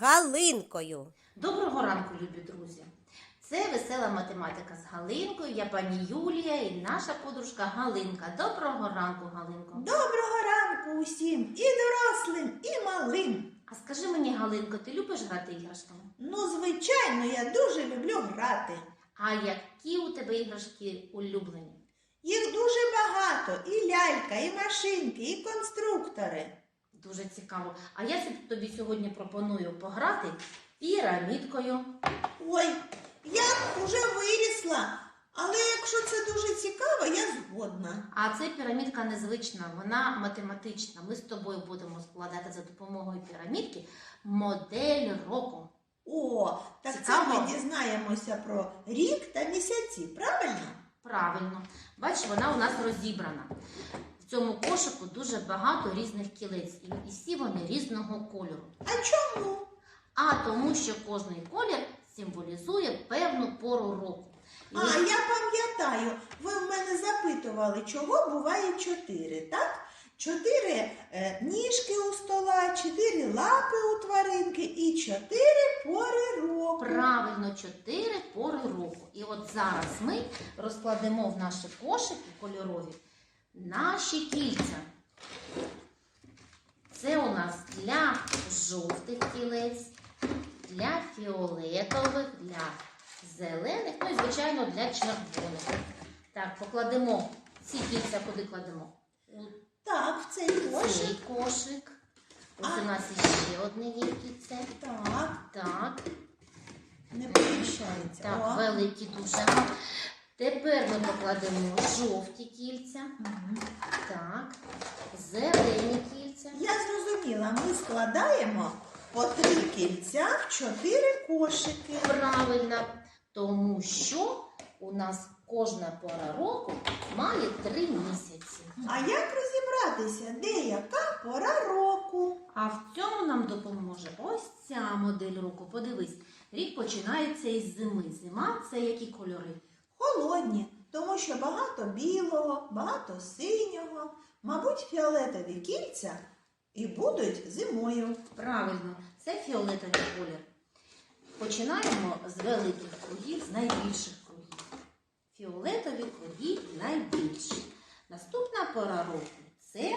Галинкою. Доброго ранку, любі друзі! Це весела математика з Галинкою. Я пані Юлія і наша подружка Галинка. Доброго ранку, Галинко. Доброго ранку усім, і дорослим, і малим. А скажи мені, Галинко, ти любиш грати іграшками? Ну, звичайно, я дуже люблю грати. А які у тебе іграшки улюблені? Їх дуже багато, і лялька, і машинки, і конструктори. Дуже цікаво. А я тобі сьогодні пропоную пограти пірамідкою. Ой, я уже вирісла, але якщо це дуже цікаво, я згодна. А це пірамідка незвична, вона математична. Ми з тобою будемо складати за допомогою пірамідки модель року. О, так Цікаво. це ми дізнаємося про рік та місяці, правильно? Правильно, бачиш, вона у нас розібрана. В цьому кошику дуже багато різних кілець, і і всі вони різного кольору. А чому? А тому, що кожний колір символізує певну пору року. І А, я пам'ятаю, ви в мене запитували, чого буває чотири, так? Чотири е, ніжки у стола, чотири лапи у тваринки і чотири пори року. правильно чотири пори року. І от зараз ми розкладемо в наші кошики кольорові наші кільця. Це у нас для жовтих кілець, для фіолетових, для зелених, ну і, звичайно, для червоних. Так, покладемо ці кільця, куди кладемо? У Так, в цей цей кошик. кошик. Ось у нас ще одне є кільце. Так, Так, не поміщається. так, О. великі дуже. Тепер ми покладемо жовті кільця. Так, зелені кільця. Я зрозуміла, ми складаємо по три кільця в чотири кошики. Правильно, тому що у нас кожна пора року має три місяці. А як розібратися, де яка пора року? А в цьому нам допоможе ось ця модель року. Подивись, рік починається із зими. Зима це які кольори? Холодні, тому що багато білого, багато синього, мабуть, фіолетові кільця і будуть зимою. Правильно, це фіолетовий колір. Починаємо з великих кругів, з найбільших кругів. Фіолетові круги найбільші. Наступна пора року це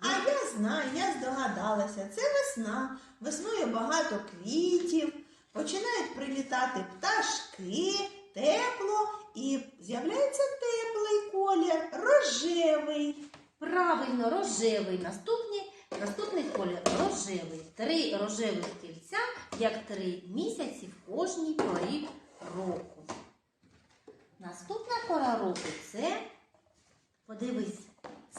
А я знаю, я здогадалася, це весна. Весною багато квітів, починають прилітати пташки, тепло і з'являється теплий колір, рожевий. правильно рожевий. Наступний, наступний колір рожевий. Три рожевих кільця, як три місяці в кожній порі року. Наступна пора року це, подивись,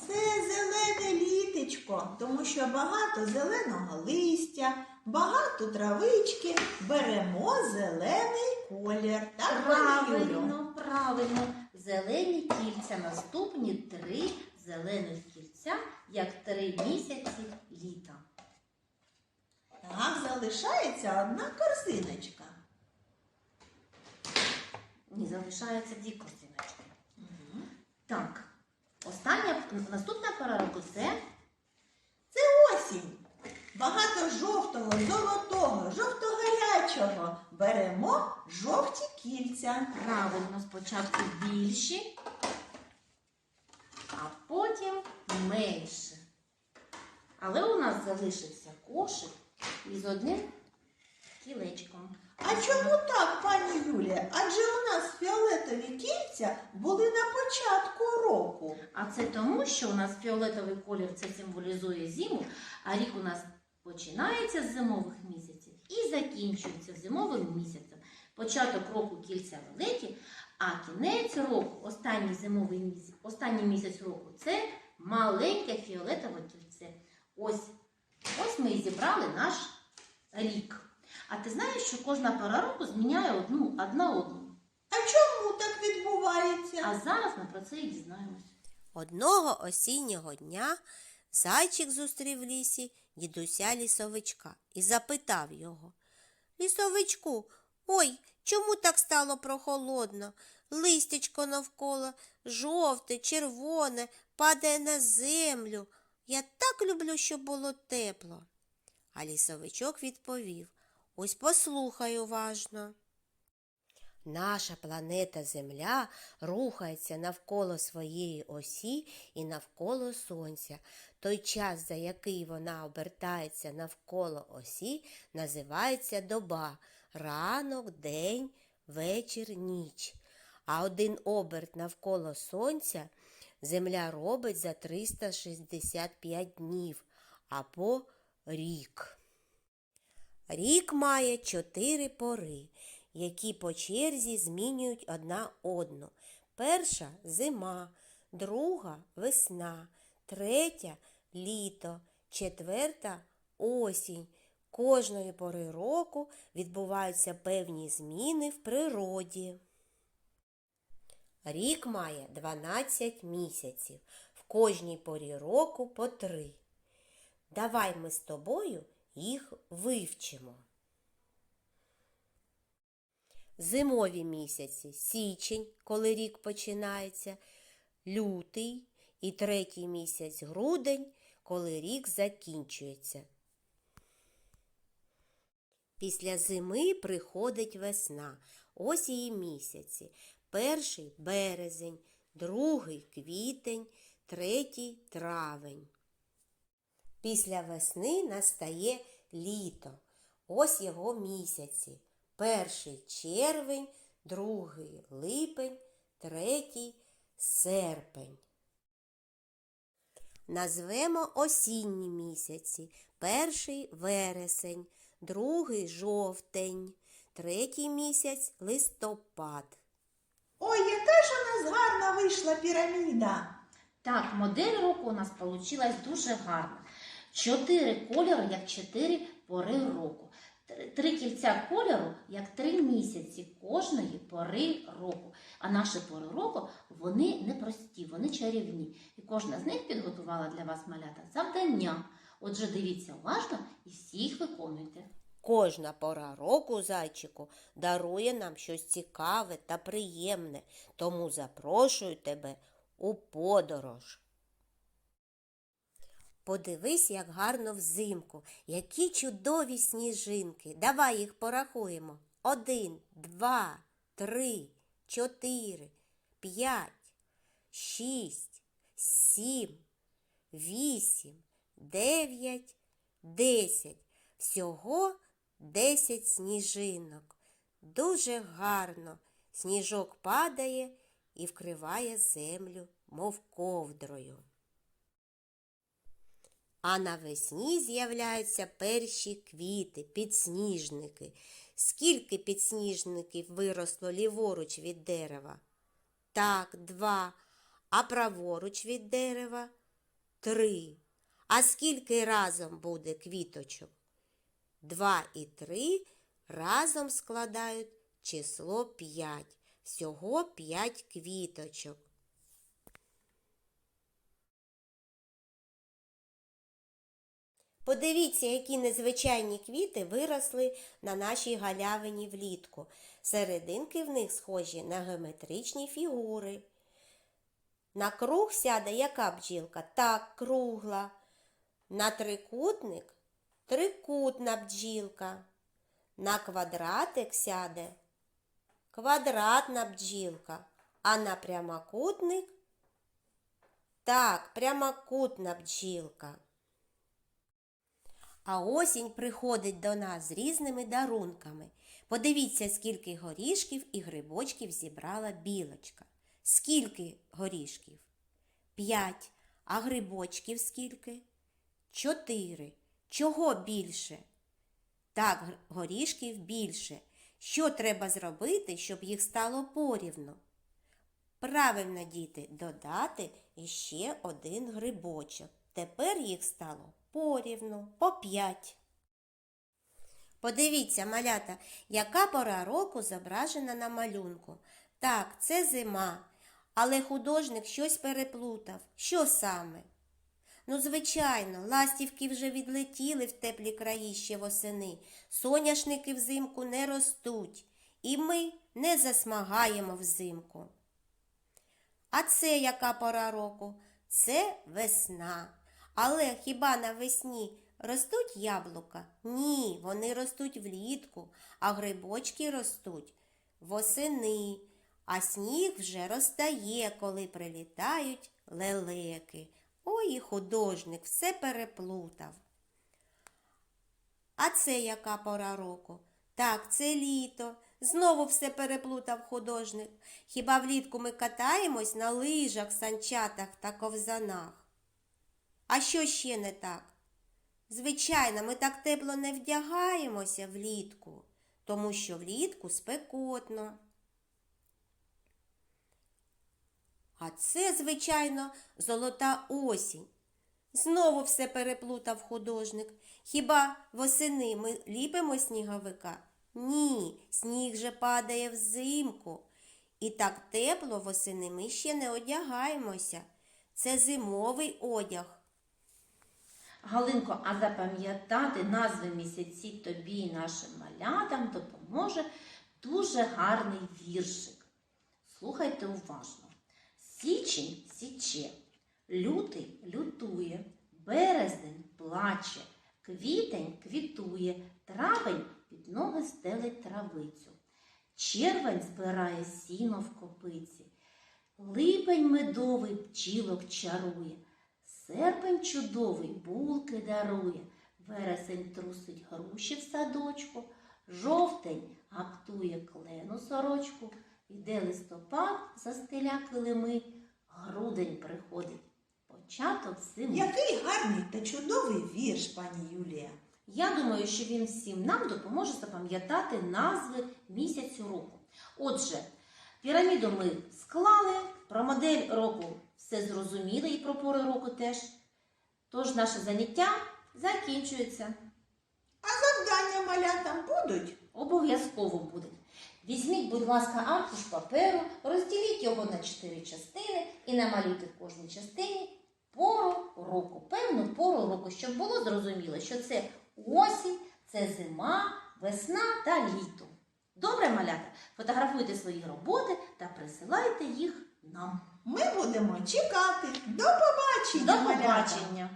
Це зелене літечко, тому що багато зеленого листя, багато травички, беремо зелений колір. Так? Правильно, правильно. Зелені кільця. Наступні три зелених кільця, як три місяці літа. Так, залишається одна корзиночка. Ні, залишається дві костиночки. Так, остання наступна пора року Це осінь. Багато жовтого, золотого, жовто-гарячого. Беремо жовті кільця. правильно спочатку більші, а потім менше. Але у нас залишився кошик із одним кілечком. А чому так, пані Юлія? Адже у нас фіолетові кільця були на початку року. А це тому, що у нас фіолетовий колір це символізує зиму, а рік у нас починається з зимових місяців і закінчується зимовим місяцем. Початок року кільця великі, а кінець року, останній зимовий місяць, останній місяць року це маленьке фіолетове кільце. Ось, ось ми і зібрали наш рік. А ти знаєш, що кожна пора року зміняє одну одна одну. А чому так відбувається? А зараз ми про це і дізнаємось. Одного осіннього дня зайчик зустрів в лісі дідуся лісовичка і запитав його. Лісовичку, ой, чому так стало прохолодно? Листячко навколо жовте, червоне, падає на землю. Я так люблю, щоб було тепло. А лісовичок відповів Ось послухай уважно. Наша планета Земля рухається навколо своєї осі і навколо Сонця. Той час, за який вона обертається навколо осі, називається доба ранок, день, вечір, ніч. А один оберт навколо Сонця Земля робить за 365 днів або рік. Рік має чотири пори, які по черзі змінюють одна одну. Перша зима, друга весна, третя літо, четверта осінь. Кожної пори року відбуваються певні зміни в природі. Рік має 12 місяців, в кожній порі року по три. Давай ми з тобою їх вивчимо. Зимові місяці січень, коли рік починається, лютий і третій місяць грудень, коли рік закінчується. Після зими приходить весна. Ось її місяці. Перший березень, другий квітень, третій травень. Після весни настає літо. Ось його місяці. Перший червень, другий липень, третій серпень. Назвемо осінні місяці. Перший вересень, другий жовтень, третій місяць листопад. Ой, яка ж у нас гарна вийшла піраміда. Так, модель року у нас вийшла дуже гарна. Чотири кольори, як чотири пори року. Три кільця кольору, як три місяці кожної пори року. А наші пори року вони непрості, вони чарівні. І кожна з них підготувала для вас малята завдання. Отже, дивіться уважно і всіх виконуйте. Кожна пора року, зайчику, дарує нам щось цікаве та приємне, тому запрошую тебе у подорож. Подивись, як гарно взимку, які чудові сніжинки. Давай їх порахуємо. Один, два, три, чотири, п'ять, шість, сім, вісім, дев'ять, десять. Всього десять сніжинок. Дуже гарно. Сніжок падає і вкриває землю, мов ковдрою. А навесні з'являються перші квіти, підсніжники. Скільки підсніжників виросло ліворуч від дерева? Так, два. А праворуч від дерева? Три. А скільки разом буде квіточок? Два і три разом складають число п'ять. Всього п'ять квіточок. Подивіться, які незвичайні квіти виросли на нашій галявині влітку. Серединки в них схожі на геометричні фігури. На круг сяде яка бджілка? Так, кругла. На трикутник трикутна бджілка. На квадратик сяде квадратна бджілка, а на прямокутник так, прямокутна бджілка. А осінь приходить до нас з різними дарунками. Подивіться, скільки горішків і грибочків зібрала білочка. Скільки горішків? П'ять. А грибочків скільки? Чотири. Чого більше? Так, горішків більше. Що треба зробити, щоб їх стало порівну? Правильно, діти, додати іще один грибочок. Тепер їх стало порівну, по п'ять. Подивіться, малята, яка пора року зображена на малюнку. Так, це зима, але художник щось переплутав. Що саме? Ну, звичайно, ластівки вже відлетіли в теплі краї ще восени. Соняшники взимку не ростуть, і ми не засмагаємо взимку. А це яка пора року? Це весна. Але хіба навесні ростуть яблука? Ні, вони ростуть влітку, а грибочки ростуть восени, а сніг вже розтає, коли прилітають лелеки. Ой, і художник все переплутав. А це яка пора року? Так, це літо. Знову все переплутав художник. Хіба влітку ми катаємось на лижах, санчатах та ковзанах? А що ще не так? Звичайно, ми так тепло не вдягаємося влітку, тому що влітку спекотно. А це, звичайно, золота осінь. Знову все переплутав художник. Хіба восени ми ліпимо сніговика? Ні, сніг же падає взимку. І так тепло восени ми ще не одягаємося. Це зимовий одяг. Галинко, а запам'ятати назви місяці тобі і нашим малятам допоможе дуже гарний віршик. Слухайте уважно. Січень січе, лютий лютує, березень плаче, квітень квітує, травень під ноги стелить травицю. Червень збирає сіно в копиці, липень медовий пчілок чарує. Серпень чудовий булки дарує, вересень трусить груші в садочку, жовтень гаптує клену сорочку, іде листопад застеля килими, грудень приходить, початок зими. Який гарний та чудовий вірш, пані Юлія. Я думаю, що він всім нам допоможе запам'ятати назви місяцю року. Отже, піраміду ми склали, про модель року все зрозуміли і про пори року теж. Тож наше заняття закінчується. А Завдання малятам будуть? Обов'язково буде. Візьміть, будь ласка, аркуш паперу, розділіть його на чотири частини і намалюйте в кожній частині пору року, певну пору року, щоб було зрозуміло, що це осінь, це зима, весна та літо. Добре, малята, фотографуйте свої роботи та присилайте їх нам. Ми будемо чекати. До побачення. До побачення!